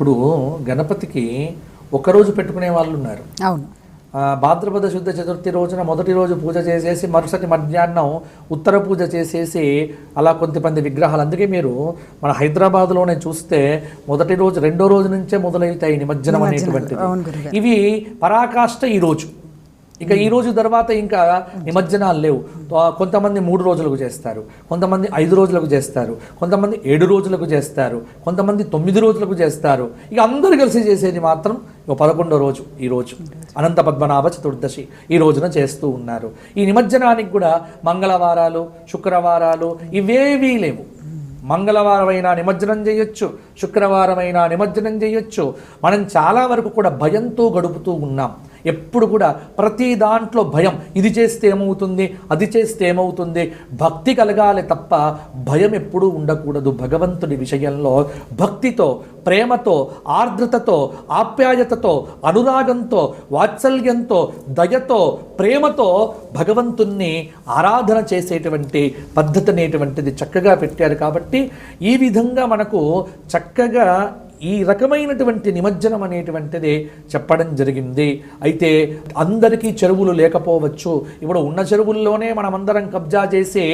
ఇప్పుడు గణపతికి ఒక్కరోజు పెట్టుకునే వాళ్ళు ఉన్నారు. అవును. భాద్రపద శుద్ధ చతుర్థి రోజున మొదటి రోజు పూజ చేసేసి మరుసటి మధ్యాహ్నం ఉత్తర పూజ చేసేసి అలా కొంతమంది విగ్రహాలు. అందుకే మీరు మన హైదరాబాద్లోనే చూస్తే మొదటి రోజు రెండో రోజు నుంచే మొదలవుతాయి నిమజ్జనం అనేటువంటిది. ఇవి పరాకాష్ట ఈ రోజు. ఇక ఈ రోజు తర్వాత ఇంకా నిమజ్జనాలు లేవు. కొంతమంది మూడు రోజులకు చేస్తారు. కొంతమంది ఐదు రోజులకు చేస్తారు. కొంతమంది ఏడు రోజులకు చేస్తారు. కొంతమంది తొమ్మిది రోజులకు చేస్తారు. ఇక అందరూ కలిసి చేసేది మాత్రం ఇక పదకొండో రోజు ఈ రోజు. అనంత పద్మనాభ చతుర్దశి ఈ రోజున చేస్తూ ఉన్నారు. ఈ నిమజ్జనానికి కూడా మంగళవారాలు శుక్రవారాలు ఇవేవీ లేవు. మంగళవారమైనా నిమజ్జనం చేయొచ్చు శుక్రవారమైనా నిమజ్జనం చేయొచ్చు. మనం చాలా వరకు కూడా భయంతో గడుపుతూ ఉన్నాం. ఎప్పుడు కూడా ప్రతి దాంట్లో భయం. ఇది చేస్తే ఏమవుతుంది? అది చేస్తే ఏమవుతుంది? భక్తి కలగాలి తప్ప భయం ఎప్పుడూ ఉండకూడదు. భగవంతుడి విషయంలో భక్తితో ప్రేమతో ఆర్ద్రతతో ఆప్యాయతతో అనురాగంతో వాత్సల్యంతో దయతో ప్రేమతో భగవంతుణ్ణి ఆరాధన చేసేటువంటి పద్ధతి అనేటువంటిది చక్కగా పెట్టారు కాబట్టి ఈ విధంగా మనకు చక్కగా ఈ రకమైనటువంటి నిమజ్జనం అనేటువంటిది చెప్పడం జరిగింది. అయితే అందరికీ చెరువులు లేకపోవచ్చు. ఇప్పుడు ఉన్న చెరువుల్లోనే మనమందరం కబ్జా చేసి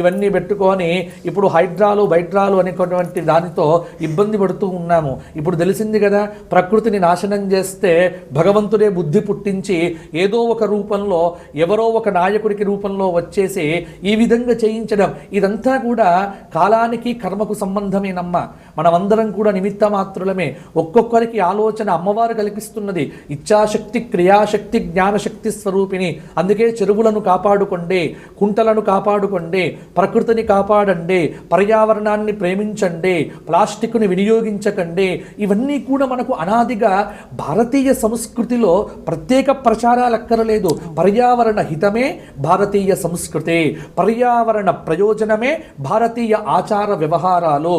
ఇవన్నీ పెట్టుకొని ఇప్పుడు హైడ్రాలు బైడ్రాలు అనేటువంటి దానితో ఇబ్బంది పడుతూ ఉన్నాము. ఇప్పుడు తెలిసింది కదా ప్రకృతిని నాశనం చేస్తే భగవంతుడే బుద్ధి పుట్టించి ఏదో ఒక రూపంలో ఎవరో ఒక నాయకుడికి రూపంలో వచ్చేసి ఈ విధంగా చేయించడం. ఇదంతా కూడా కాలానికి కర్మకు సంబంధమేనమ్మ. మనమందరం కూడా నిమిత్త మాత్రులమే ఒక్కొక్కరికి ఆలోచన అమ్మవారు కల్పిస్తున్నది. ఇచ్ఛాశక్తి క్రియాశక్తి జ్ఞానశక్తి స్వరూపిణి. అందుకే చెరువులను కాపాడుకోండి కుంటలను కాపాడుకోండి ప్రకృతిని కాపాడండి పర్యావరణాన్ని ప్రేమించండి ప్లాస్టిక్ను వినియోగించకండి. ఇవన్నీ కూడా మనకు అనాదిగా భారతీయ సంస్కృతిలో ప్రత్యేక ప్రచారాలు అక్కరలేదు. పర్యావరణ హితమే భారతీయ సంస్కృతి. పర్యావరణ ప్రయోజనమే భారతీయ ఆచార వ్యవహారాలు.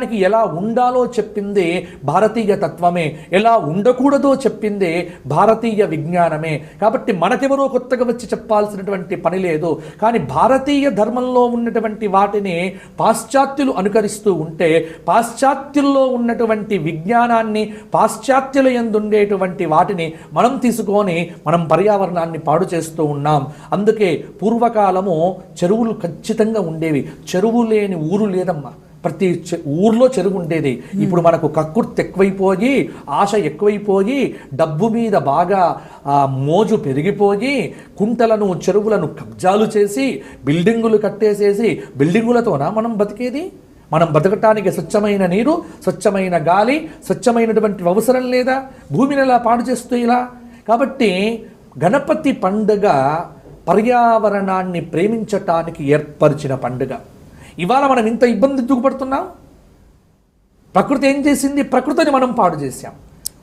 ప్రపంచానికి ఎలా ఉండాలో చెప్పింది భారతీయ తత్వమే. ఎలా ఉండకూడదో చెప్పింది భారతీయ విజ్ఞానమే. కాబట్టి మనకెవరో కొత్తగా వచ్చి చెప్పాల్సినటువంటి పని లేదు. కానీ భారతీయ ధర్మంలో ఉన్నటువంటి వాటిని పాశ్చాత్యులు అనుకరిస్తూ ఉంటే పాశ్చాత్యుల్లో ఉన్నటువంటి విజ్ఞానాన్ని పాశ్చాత్యుల ఎందుండేటువంటి వాటిని మనం తీసుకొని మనం పర్యావరణాన్ని పాడు చేస్తూ ఉన్నాం. అందుకే పూర్వకాలము చెరువులు ఖచ్చితంగా ఉండేవి. చెరువు లేని ఊరు లేదమ్మా. ప్రతి చె- ఊర్లో చెరువు ఉండేది ఇప్పుడు మనకు కక్కుర్తి ఎక్కువైపోయి ఆశ ఎక్కువైపోయి డబ్బు మీద బాగా మోజు పెరిగిపోయి కుంటలను చెరువులను కబ్జాలు చేసి బిల్డింగులు కట్టేసేసి బిల్డింగులతోనా మనం బతికేది? మనం బతకటానికి స్వచ్ఛమైన నీరు స్వచ్ఛమైన గాలి స్వచ్ఛమైనటువంటి అవసరం లేదా? భూమిని ఎలా పాడు చేస్తూ ఇలా? కాబట్టి గణపతి పండుగ పర్యావరణాన్ని ప్రేమించటానికి ఏర్పరిచిన పండుగ. ఇవాళ మనం ఇంత ఇబ్బంది దిగుపడుతున్నాం? ప్రకృతి ఏం చేసింది? ప్రకృతిని మనం పాడు చేశాం.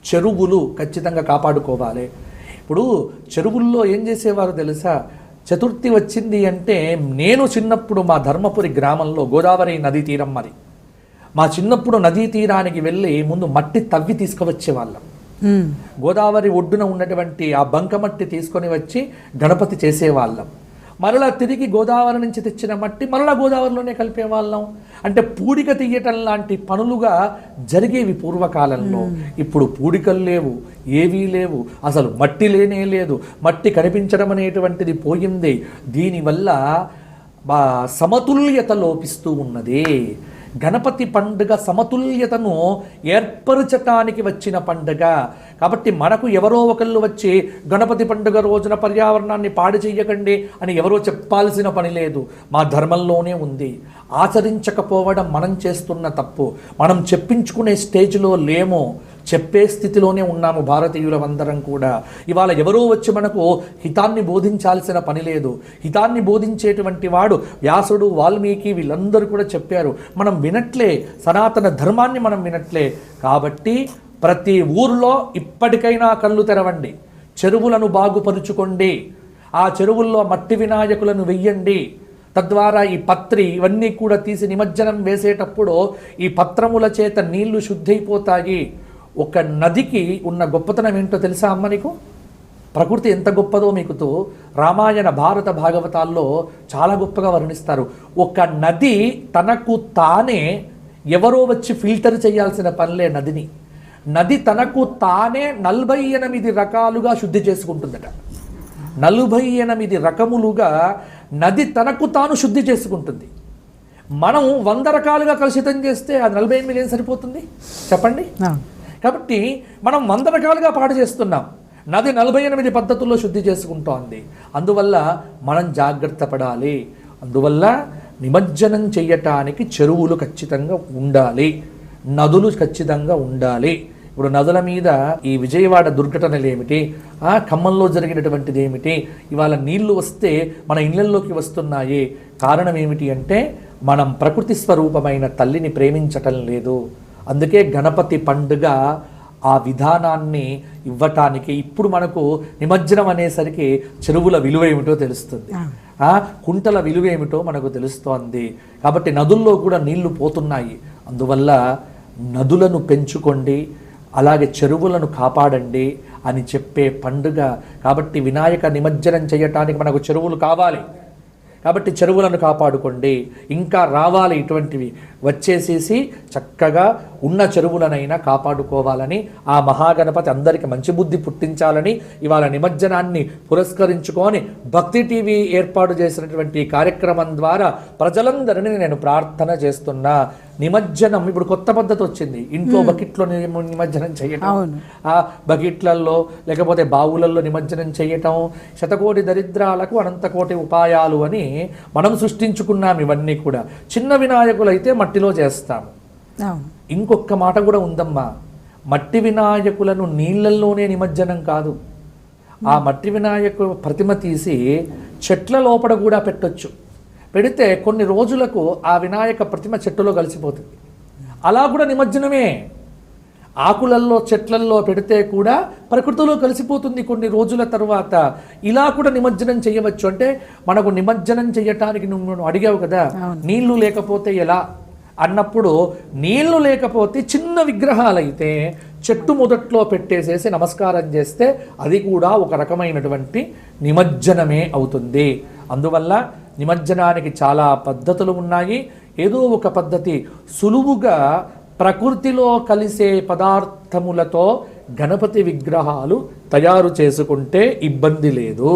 చెరువులు ఖచ్చితంగా కాపాడుకోవాలి. ఇప్పుడు చెరువుల్లో ఏం చేసేవారు తెలుసా? చతుర్థి వచ్చింది అంటే నేను చిన్నప్పుడు మా ధర్మపురి గ్రామంలో గోదావరి నదీ తీరం మరి. మా చిన్నప్పుడు నదీ తీరానికి వెళ్ళి ముందు మట్టి తవ్వి తీసుకువచ్చేవాళ్ళం. గోదావరి ఒడ్డున ఉన్నటువంటి ఆ బంకమట్టి తీసుకొని వచ్చి గణపతి చేసేవాళ్ళం. మరలా తిరిగి గోదావరి నుంచి తెచ్చిన మట్టి మరలా గోదావరిలోనే కలిపేవాళ్ళం అంటే పూడిక తీయటం లాంటి పనులుగా జరిగేవి పూర్వకాలంలో. ఇప్పుడు పూడికలు లేవు ఏవీ లేవు. అసలు మట్టి లేనే లేదు. మట్టి కనిపించడం అనేటువంటిది పోయింది. దీనివల్ల సమతుల్యత లోపిస్తూ ఉన్నది. గణపతి పండుగ సమతుల్యతను ఏర్పరచటానికి వచ్చిన పండుగ. కాబట్టి మనకు ఎవరో ఒకళ్ళు వచ్చి గణపతి పండుగ రోజున పర్యావరణాన్ని పాడు చెయ్యకండి అని ఎవరో చెప్పాల్సిన పని లేదు. మా ధర్మంలోనే ఉంది. ఆచరించకపోవడం మనం చేస్తున్న తప్పు. మనం చెప్పించుకునే స్టేజ్లో లేమో. చెప్పే స్థితిలోనే ఉన్నాము భారతీయులమందరం కూడా. ఇవాళ ఎవరో వచ్చి మనకు హితాన్ని బోధించాల్సిన పని లేదు. హితాన్ని బోధించేటువంటి వాడు వ్యాసుడు వాల్మీకి వీళ్ళందరూ కూడా చెప్పారు. మనం వినట్లే సనాతన ధర్మాన్ని మనం వినట్లే. కాబట్టి ప్రతి ఊర్లో ఇప్పటికైనా కళ్ళు తెరవండి. చెరువులను బాగుపరుచుకోండి. ఆ చెరువుల్లో మట్టి వినాయకులను వెయ్యండి. తద్వారా ఈ పత్రి ఇవన్నీ కూడా తీసి నిమజ్జనం వేసేటప్పుడు ఈ పత్రముల చేత నీళ్ళు శుద్ధైపోతాయి. ఒక నదికి ఉన్న గొప్పతనం ఏంటో తెలుసా అమ్మ నీకు? ప్రకృతి ఎంత గొప్పదో మీకుతో రామాయణ భారత భాగవతాల్లో చాలా గొప్పగా వర్ణిస్తారు. ఒక నది తనకు తానే ఎవరో వచ్చి ఫిల్టర్ చేయాల్సిన పనిలే నదిని. నది తనకు తానే నలభై ఎనిమిది రకాలుగా శుద్ధి చేసుకుంటుందట. నలభై ఎనిమిది రకములుగా నది తనకు తాను శుద్ధి చేసుకుంటుంది. మనం వంద రకాలుగా కలుషితం చేస్తే అది నలభై ఎనిమిది ఏం సరిపోతుంది? చెప్పండి. కాబట్టి మనం వంద రకాలుగా పాడు చేస్తున్నాం. నది నలభై ఎనిమిది పద్ధతుల్లో శుద్ధి చేసుకుంటోంది. అందువల్ల మనం జాగ్రత్త పడాలి. అందువల్ల నిమజ్జనం చేయటానికి చెరువులు ఖచ్చితంగా ఉండాలి. నదులు ఖచ్చితంగా ఉండాలి. ఇప్పుడు నదుల మీద ఈ విజయవాడ దుర్ఘటనలు ఏమిటి? ఆ ఖమ్మంలో జరిగినటువంటిది ఏమిటి? ఇవాళ నీళ్ళు వస్తే మన ఇళ్ళల్లోకి వస్తున్నాయి. కారణం ఏమిటి అంటే మనం ప్రకృతి స్వరూపమైన తల్లిని ప్రేమించటం లేదు. అందుకే గణపతి పండుగ ఆ విధానాన్ని ఇవ్వటానికి ఇప్పుడు మనకు నిమజ్జనం అనేసరికి చెరువుల విలువ ఏమిటో తెలుస్తుంది. కుంటల విలువ ఏమిటో మనకు తెలుస్తోంది. కాబట్టి నదుల్లో కూడా నీళ్ళు పోతున్నాయి. అందువల్ల నదులను పెంచుకోండి అలాగే చెరువులను కాపాడండి అని చెప్పే పండుగ. కాబట్టి వినాయక నిమజ్జనం చేయటానికి మనకు చెరువులు కావాలి. కాబట్టి చెరువులను కాపాడుకోండి. ఇంకా రావాలి ఇటువంటివి. వచ్చేసేసి చక్కగా ఉన్న చెరువులనైనా కాపాడుకోవాలని ఆ మహాగణపతి అందరికీ మంచి బుద్ధి పుట్టించాలని ఇవాళ నిమజ్జనాన్ని పురస్కరించుకొని భక్తి టీవీ ఏర్పాటు చేసినటువంటి కార్యక్రమం ద్వారా ప్రజలందరినీ నేను ప్రార్థన చేస్తున్నా. నిమజ్జనం ఇప్పుడు కొత్త పద్ధతి వచ్చింది. ఇంట్లో బకెట్లో నిమ- నిమజ్జనం చేయటం. ఆ బకెట్లలో లేకపోతే బావులలో నిమజ్జనం చేయటం శతకోటి దరిద్రాలకు అనంతకోటి ఉపాయాలు అని మనం సృష్టించుకున్నాం ఇవన్నీ కూడా. చిన్న వినాయకులు అయితే మట్టిలో చేస్తాము ఇంకొక మాట కూడా ఉందమ్మా. మట్టి వినాయకులను నీళ్ళల్లోనే నిమజ్జనం కాదు. ఆ మట్టి వినాయకు ప్రతిమ తీసి చెట్ల లోపల కూడా పెట్టొచ్చు. పెడితే కొన్ని రోజులకు ఆ వినాయక ప్రతిమ చెట్టులో కలిసిపోతుంది. అలా కూడా నిమజ్జనమే. ఆకులల్లో చెట్లల్లో పెడితే కూడా ప్రకృతిలో కలిసిపోతుంది కొన్ని రోజుల తర్వాత. ఇలా కూడా నిమజ్జనం చేయవచ్చు. అంటే మనకు నిమజ్జనం చేయటానికి నువ్వు నువ్వు అడిగావు కదా. నీళ్ళు లేకపోతే ఎలా? అన్నప్పుడు నీళ్ళు లేకపోతే చిన్న విగ్రహాలైతే చెట్టు మొదట్లో పెట్టేసేసి నమస్కారం చేస్తే అది కూడా ఒక రకమైనటువంటి నిమజ్జనమే అవుతుంది. అందువల్ల నిమజ్జనానికి చాలా పద్ధతులు ఉన్నాయి. ఏదో ఒక పద్ధతి సులువుగా ప్రకృతిలో కలిసే పదార్థములతో గణపతి విగ్రహాలు తయారు చేసుకుంటే ఇబ్బంది లేదు.